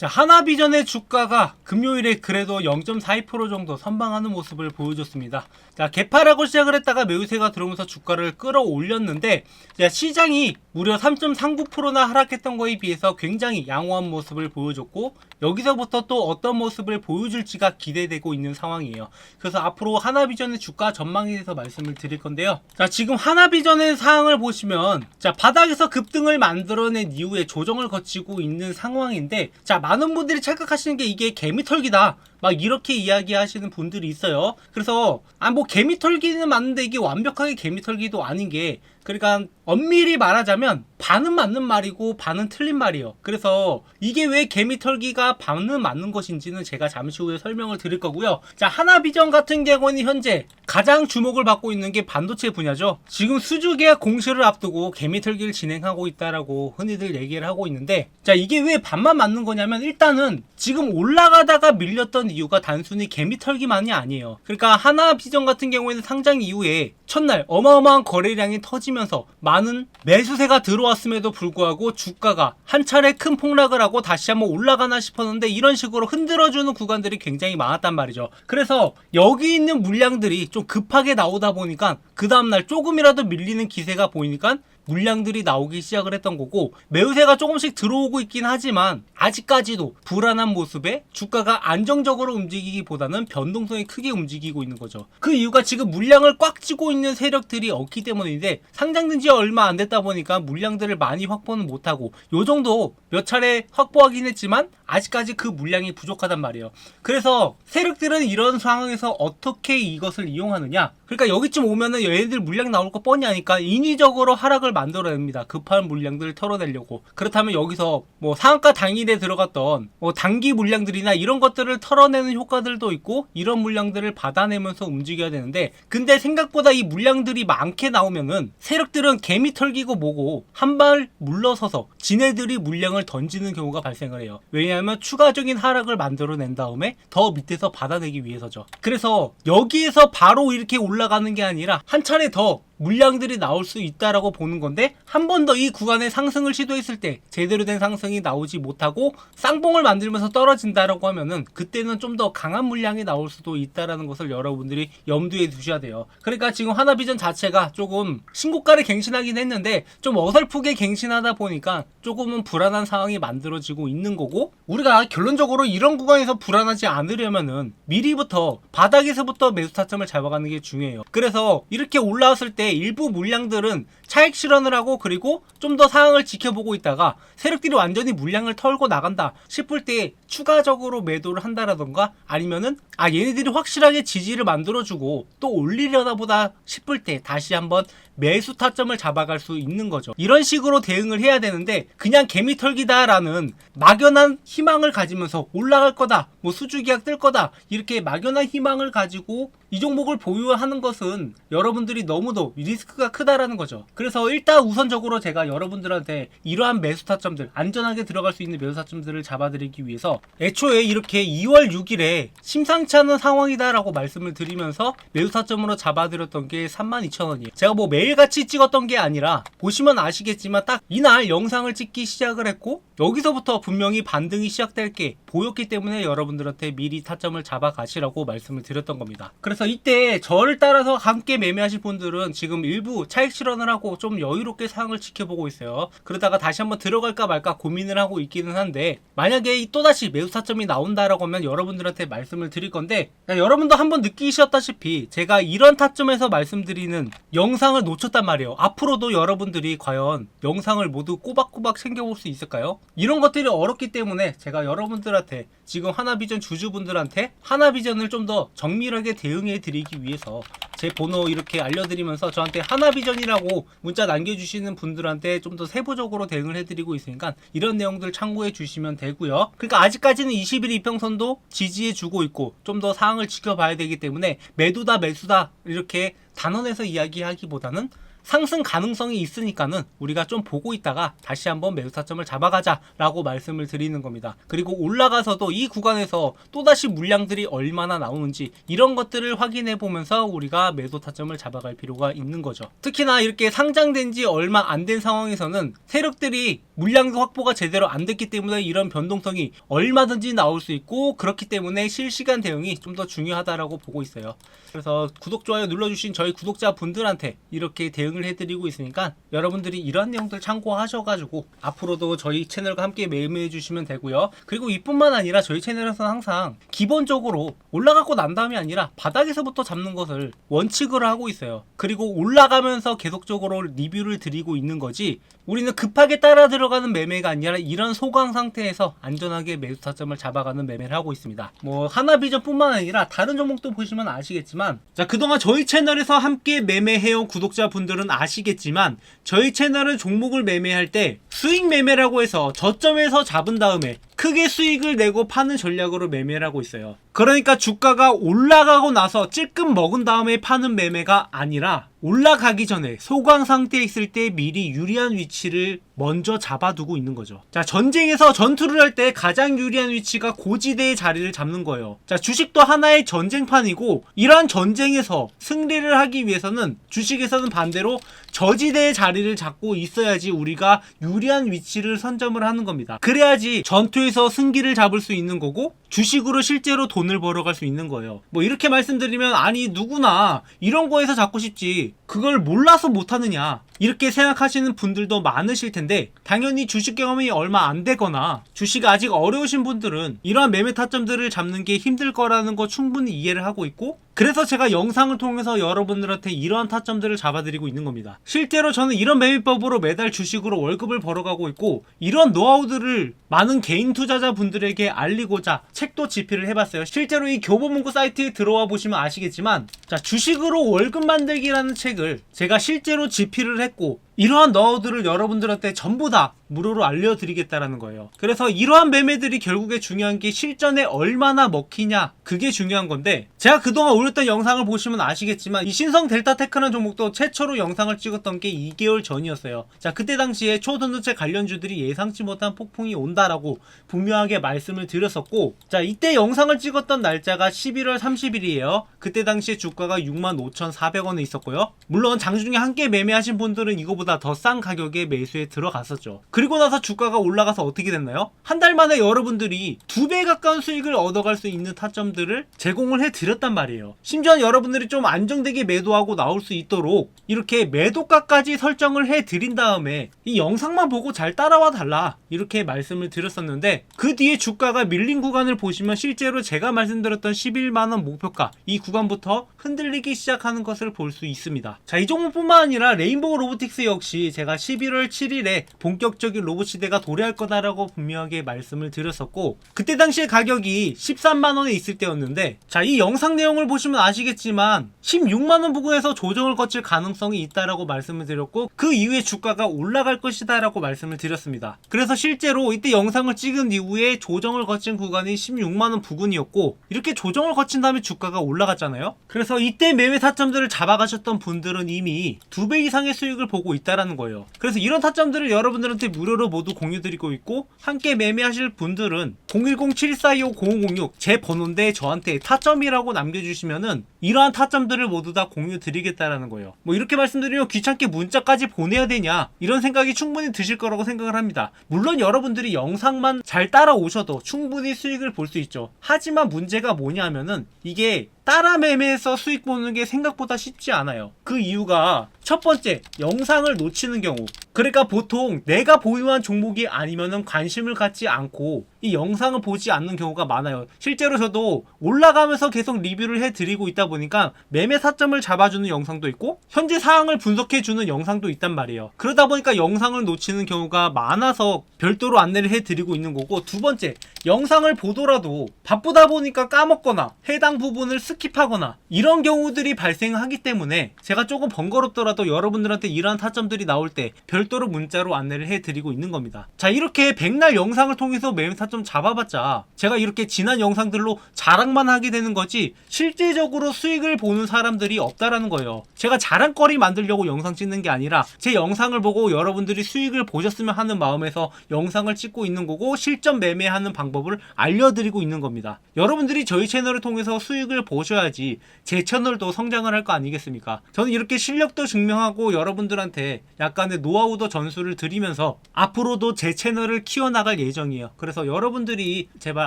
자, 하나비전의 주가가 금요일에 그래도 0.42% 정도 선방하는 모습을 보여줬습니다. 자, 개파라고 시작을 했다가 매우세가 들어오면서 주가를 끌어올렸는데, 자, 시장이 무려 3.39%나 하락했던 거에 비해서 굉장히 양호한 모습을 보여줬고, 여기서부터 또 어떤 모습을 보여줄지가 기대되고 있는 상황이에요. 그래서 앞으로 하나비전의 주가 전망에 대해서 말씀을 드릴 건데요. 자, 지금 하나비전의 상황을 보시면, 자, 바닥에서 급등을 만들어낸 이후에 조정을 거치고 있는 상황인데, 자, 많은 분들이 착각하시는 게 이게 개미털기다. 막 이렇게 이야기하시는 분들이 있어요. 그래서 아 뭐 개미털기는 맞는데 이게 완벽하게 개미털기도 아닌 게 그러니까 엄밀히 말하자면 반은 맞는 말이고 반은 틀린 말이에요. 그래서 이게 왜 개미털기가 반은 맞는 것인지는 제가 잠시 후에 설명을 드릴 거고요. 자, 하나비전 같은 경우는 현재 가장 주목을 받고 있는 게 반도체 분야죠. 지금 수주 계약 공시를 앞두고 개미털기를 진행하고 있다라고 흔히들 얘기를 하고 있는데 자, 이게 왜 반만 맞는 거냐면 일단은 지금 올라가다가 밀렸던 이유가 단순히 개미털기만이 아니에요. 그러니까 하나비전 같은 경우에는 상장 이후에 첫날 어마어마한 거래량이 터지 면서 많은 매수세가 들어왔음에도 불구하고 주가가 한 차례 큰 폭락을 하고 다시 한번 올라가나 싶었는데 이런 식으로 흔들어주는 구간들이 굉장히 많았단 말이죠. 그래서 여기 있는 물량들이 좀 급하게 나오다 보니까 그 다음날 조금이라도 밀리는 기세가 보이니까 물량들이 나오기 시작을 했던 거고 매우세가 조금씩 들어오고 있긴 하지만 아직까지도 불안한 모습에 주가가 안정적으로 움직이기보다는 변동성이 크게 움직이고 있는 거죠. 그 이유가 지금 물량을 꽉 쥐고 있는 세력들이 없기 때문인데 상장된 지 얼마 안 됐다 보니까 물량들을 많이 확보는 못하고 요 정도 몇 차례 확보하긴 했지만 아직까지 그 물량이 부족하단 말이에요. 그래서 세력들은 이런 상황에서 어떻게 이것을 이용하느냐? 그러니까 여기쯤 오면은 얘네들 물량 나올 거 뻔히 하니까 인위적으로 하락을 만들어냅니다. 급한 물량들을 털어내려고. 그렇다면 여기서 뭐 상한가 당일에 들어갔던 뭐 단기 물량들이나 이런 것들을 털어내는 효과들도 있고 이런 물량들을 받아내면서 움직여야 되는데 근데 생각보다 이 물량들이 많게 나오면은 세력들은 개미 털기고 뭐고 한 발 물러서서 지네들이 물량을 던지는 경우가 발생을 해요. 왜냐하면 추가적인 하락을 만들어낸 다음에 더 밑에서 받아내기 위해서죠. 그래서 여기에서 바로 이렇게 올라가는 게 아니라 한 차례 더 물량들이 나올 수 있다라고 보는 건데 한 번 더 이 구간의 상승을 시도했을 때 제대로 된 상승이 나오지 못하고 쌍봉을 만들면서 떨어진다라고 하면은 그때는 좀 더 강한 물량이 나올 수도 있다라는 것을 여러분들이 염두에 두셔야 돼요. 그러니까 지금 하나비전 자체가 조금 신고가를 갱신하긴 했는데 좀 어설프게 갱신하다 보니까 조금은 불안한 상황이 만들어지고 있는 거고 우리가 결론적으로 이런 구간에서 불안하지 않으려면은 미리부터 바닥에서부터 매수 타점을 잡아가는 게 중요해요. 그래서 이렇게 올라왔을 때 일부 물량들은 차익 실현을 하고 그리고 좀 더 상황을 지켜보고 있다가 세력들이 완전히 물량을 털고 나간다 싶을 때 추가적으로 매도를 한다라던가 아니면은 아 얘네들이 확실하게 지지를 만들어주고 또 올리려다 보다 싶을 때 다시 한번 매수 타점을 잡아갈 수 있는 거죠. 이런 식으로 대응을 해야 되는데 그냥 개미 털기다라는 막연한 희망을 가지면서 올라갈 거다, 뭐 수주 계약 뜰 거다 이렇게 막연한 희망을 가지고 이 종목을 보유하는 것은 여러분들이 너무도 리스크가 크다라는 거죠. 그래서 일단 우선적으로 제가 여러분들한테 이러한 매수 타점들 안전하게 들어갈 수 있는 매수 타점들을 잡아드리기 위해서 애초에 이렇게 2월 6일에 심상치 않은 상황이다라고 말씀을 드리면서 매수 타점으로 잡아드렸던 게 32,000원이에요. 제가 뭐 매일같이 찍었던 게 아니라 보시면 아시겠지만 딱 이날 영상을 찍기 시작을 했고 여기서부터 분명히 반등이 시작될 게 보였기 때문에 여러분들한테 미리 타점을 잡아가시라고 말씀을 드렸던 겁니다. 그래서 이때 저를 따라서 함께 매매하실 분들은 지금 일부 차익 실현을 하고 좀 여유롭게 상황을 지켜보고 있어요. 그러다가 다시 한번 들어갈까 말까 고민을 하고 있기는 한데 만약에 이 또다시 매수 타점이 나온다라고 하면 여러분들한테 말씀을 드릴 건데 야, 여러분도 한번 느끼셨다시피 제가 이런 타점에서 말씀드리는 영상을 놓쳤단 말이에요. 앞으로도 여러분들이 과연 영상을 모두 꼬박꼬박 챙겨볼 수 있을까요? 이런 것들이 어렵기 때문에 제가 여러분들한테 지금 하나비전 주주분들한테 하나비전을 좀 더 정밀하게 대응해 드리기 위해서 제 번호 이렇게 알려드리면서 저한테 하나비전이라고 문자 남겨주시는 분들한테 좀 더 세부적으로 대응을 해드리고 있으니까 이런 내용들 참고해 주시면 되고요. 그러니까 아직까지는 20일 이평선도 지지해 주고 있고 좀 더 상황을 지켜봐야 되기 때문에 매도다 매수다 이렇게 단언해서 이야기하기보다는 상승 가능성이 있으니까는 우리가 좀 보고 있다가 다시 한번 매수 타점을 잡아가자라고 말씀을 드리는 겁니다. 그리고 올라가서도 이 구간에서 또다시 물량들이 얼마나 나오는지 이런 것들을 확인해 보면서 우리가 매도 타점을 잡아갈 필요가 있는 거죠. 특히나 이렇게 상장된 지 얼마 안 된 상황에서는 세력들이 물량도 확보가 제대로 안 됐기 때문에 이런 변동성이 얼마든지 나올 수 있고 그렇기 때문에 실시간 대응이 좀 더 중요하다라고 보고 있어요. 그래서 구독 좋아요 눌러주신 저희 구독자분들한테 이렇게 대응 을 해드리고 있으니까 여러분들이 이런 내용들 참고하셔가지고 앞으로도 저희 채널과 함께 매매해 주시면 되고요. 그리고 이뿐만 아니라 저희 채널에서는 항상 기본적으로 올라가고 난 다음이 아니라 바닥에서부터 잡는 것을 원칙으로 하고 있어요. 그리고 올라가면서 계속적으로 리뷰를 드리고 있는 거지 우리는 급하게 따라 들어가는 매매가 아니라 이런 소강 상태에서 안전하게 매수 타점을 잡아가는 매매를 하고 있습니다. 뭐 하나비전뿐만 아니라 다른 종목도 보시면 아시겠지만 자 그동안 저희 채널에서 함께 매매해온 구독자분들은 아시겠지만 저희 채널은 종목을 매매할 때 수익 매매라고 해서 저점에서 잡은 다음에 크게 수익을 내고 파는 전략으로 매매를 하고 있어요. 그러니까 주가가 올라가고 나서 찔끔 먹은 다음에 파는 매매가 아니라 올라가기 전에 소강 상태에 있을 때 미리 유리한 위치를 먼저 잡아두고 있는 거죠. 자, 전쟁에서 전투를 할 때 가장 유리한 위치가 고지대의 자리를 잡는 거예요. 자, 주식도 하나의 전쟁판이고 이러한 전쟁에서 승리를 하기 위해서는 주식에서는 반대로 저지대의 자리를 잡고 있어야지 우리가 유리한 위치를 선점을 하는 겁니다. 그래야지 전투에서 승기를 잡을 수 있는 거고 주식으로 실제로 돈을 벌어갈 수 있는 거예요. 뭐 이렇게 말씀드리면 아니 누구나 이런 거에서 잡고 싶지 그걸 몰라서 못하느냐 이렇게 생각하시는 분들도 많으실 텐데 당연히 주식 경험이 얼마 안 되거나 주식 아직 어려우신 분들은 이러한 매매 타점들을 잡는 게 힘들 거라는 거 충분히 이해를 하고 있고 그래서 제가 영상을 통해서 여러분들한테 이러한 타점들을 잡아드리고 있는 겁니다. 실제로 저는 이런 매매법으로 매달 주식으로 월급을 벌어가고 있고 이런 노하우들을 많은 개인 투자자분들에게 알리고자 책도 집필을 해봤어요. 실제로 이 교보문고 사이트에 들어와 보시면 아시겠지만 자 주식으로 월급 만들기라는 책을 제가 실제로 집필을 했고 이러한 노하우들을 여러분들한테 전부 다 무료로 알려드리겠다라는 거예요. 그래서 이러한 매매들이 결국에 중요한 게 실전에 얼마나 먹히냐 그게 중요한 건데 제가 그동안 올렸던 영상을 보시면 아시겠지만 이 신성 델타 테크라는 종목도 최초로 영상을 찍었던 게 2개월 전이었어요. 자 그때 당시에 초전도체 관련주들이 예상치 못한 폭풍이 온다라고 분명하게 말씀을 드렸었고 자 이때 영상을 찍었던 날짜가 11월 30일이에요. 그때 당시에 주가 가 65,400원에 있었고요. 물론 장중에 함께 매매하신 분들은 이거보다 더 싼 가격에 매수에 들어갔었죠. 그리고 나서 주가가 올라가서 어떻게 됐나요? 한 달 만에 여러분들이 두 배 가까운 수익을 얻어갈 수 있는 타점들을 제공을 해드렸단 말이에요. 심지어 여러분들이 좀 안정되게 매도하고 나올 수 있도록 이렇게 매도가까지 설정을 해드린 다음에 이 영상만 보고 잘 따라와 달라 이렇게 말씀을 드렸었는데 그 뒤에 주가가 밀린 구간을 보시면 실제로 제가 말씀드렸던 11만원 목표가 이 구간부터 흔들리기 시작하는 것을 볼 수 있습니다. 자, 이 종목뿐만 아니라 레인보우 로보틱스 역시 제가 11월 7일에 본격적인 로봇 시대가 도래할 거다라고 분명하게 말씀을 드렸었고 그때 당시에 가격이 13만 원에 있을 때였는데 자, 이 영상 내용을 보시면 아시겠지만 16만 원 부근에서 조정을 거칠 가능성이 있다라고 말씀을 드렸고 그 이후에 주가가 올라갈 것이다 라고 말씀을 드렸습니다. 그래서 실제로 이때 영상을 찍은 이후에 조정을 거친 구간이 16만 원 부근이었고 이렇게 조정을 거친 다음에 주가가 올라갔잖아요. 그래서 이때 매매 타점들을 잡아가셨던 분들은 이미 두 배 이상의 수익을 보고 있다라는 거예요. 그래서 이런 타점들을 여러분들한테 무료로 모두 공유드리고 있고 함께 매매하실 분들은 010-7425-0506 제 번호인데 저한테 타점이라고 남겨주시면은 이러한 타점들을 모두 다 공유 드리겠다라는 거예요. 뭐 이렇게 말씀드리면 귀찮게 문자까지 보내야 되냐 이런 생각이 충분히 드실 거라고 생각을 합니다. 물론 여러분들이 영상만 잘 따라오셔도 충분히 수익을 볼 수 있죠. 하지만 문제가 뭐냐면은 이게 따라 매매해서 수익 보는 게 생각보다 쉽지 않아요. 그 이유가 첫 번째, 영상을 놓치는 경우. 그러니까 보통 내가 보유한 종목이 아니면은 관심을 갖지 않고 이 영상을 보지 않는 경우가 많아요. 실제로 저도 올라가면서 계속 리뷰를 해드리고 있다 보니까 매매 사점을 잡아주는 영상도 있고 현재 상황을 분석해주는 영상도 있단 말이에요. 그러다 보니까 영상을 놓치는 경우가 많아서 별도로 안내를 해드리고 있는 거고 두 번째, 영상을 보더라도 바쁘다 보니까 까먹거나 해당 부분을 스킵하거나 이런 경우들이 발생하기 때문에 제가 조금 번거롭더라도 여러분들한테 이러한 타점들이 나올 때 별도로 문자로 안내를 해드리고 있는 겁니다. 자 이렇게 백날 영상을 통해서 매매 타점 좀 잡아봤자 제가 이렇게 지난 영상들로 자랑만 하게 되는 거지 실제적으로 수익을 보는 사람들이 없다라는 거예요. 제가 자랑거리 만들려고 영상 찍는 게 아니라 제 영상을 보고 여러분들이 수익을 보셨으면 하는 마음에서 영상을 찍고 있는 거고 실전 매매하는 방법을 알려드리고 있는 겁니다. 여러분들이 저희 채널을 통해서 수익을 보셔야지 제 채널도 성장을 할 거 아니겠습니까? 저는 이렇게 실력도 증명하고 여러분들한테 약간의 노하우도 전수를 드리면서 앞으로도 제 채널을 키워나갈 예정이에요. 그래서 여러분 들이 제발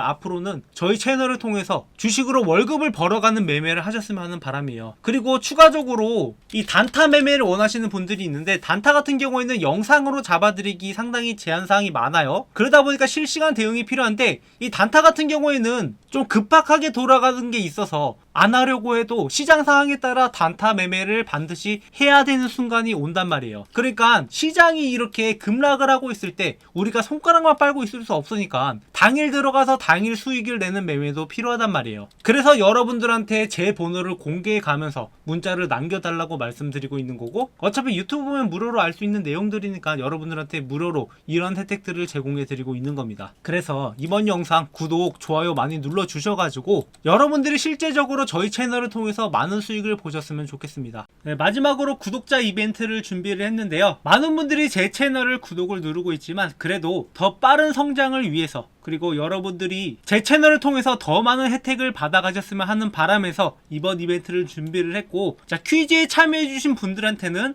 앞으로는 저희 채널을 통해서 주식으로 월급을 벌어가는 매매를 하셨으면 하는 바람이에요. 그리고 추가적으로 이 단타 매매를 원하시는 분들이 있는데 단타 같은 경우에는 영상으로 잡아드리기 상당히 제한사항이 많아요. 그러다 보니까 실시간 대응이 필요한데 이 단타 같은 경우에는 좀 급박하게 돌아가는 게 있어서 안 하려고 해도 시장 상황에 따라 단타 매매를 반드시 해야 되는 순간이 온단 말이에요. 그러니까 시장이 이렇게 급락을 하고 있을 때 우리가 손가락만 빨고 있을 수 없으니까 당일 들어가서 당일 수익을 내는 매매도 필요하단 말이에요. 그래서 여러분들한테 제 번호를 공개해 가면서 문자를 남겨달라고 말씀드리고 있는 거고 어차피 유튜브 보면 무료로 알 수 있는 내용들이니까 여러분들한테 무료로 이런 혜택들을 제공해 드리고 있는 겁니다. 그래서 이번 영상 구독, 좋아요 많이 눌러 주셔가지고 여러분들이 실제적으로 저희 채널을 통해서 많은 수익을 보셨으면 좋겠습니다. 네, 마지막으로 구독자 이벤트를 준비를 했는데요. 많은 분들이 제 채널을 구독을 누르고 있지만 그래도 더 빠른 성장을 위해서 그리고 여러분들이 제 채널을 통해서 더 많은 혜택을 받아가셨으면 하는 바람에서 이번 이벤트를 준비를 했고 자 퀴즈에 참여해주신 분들한테는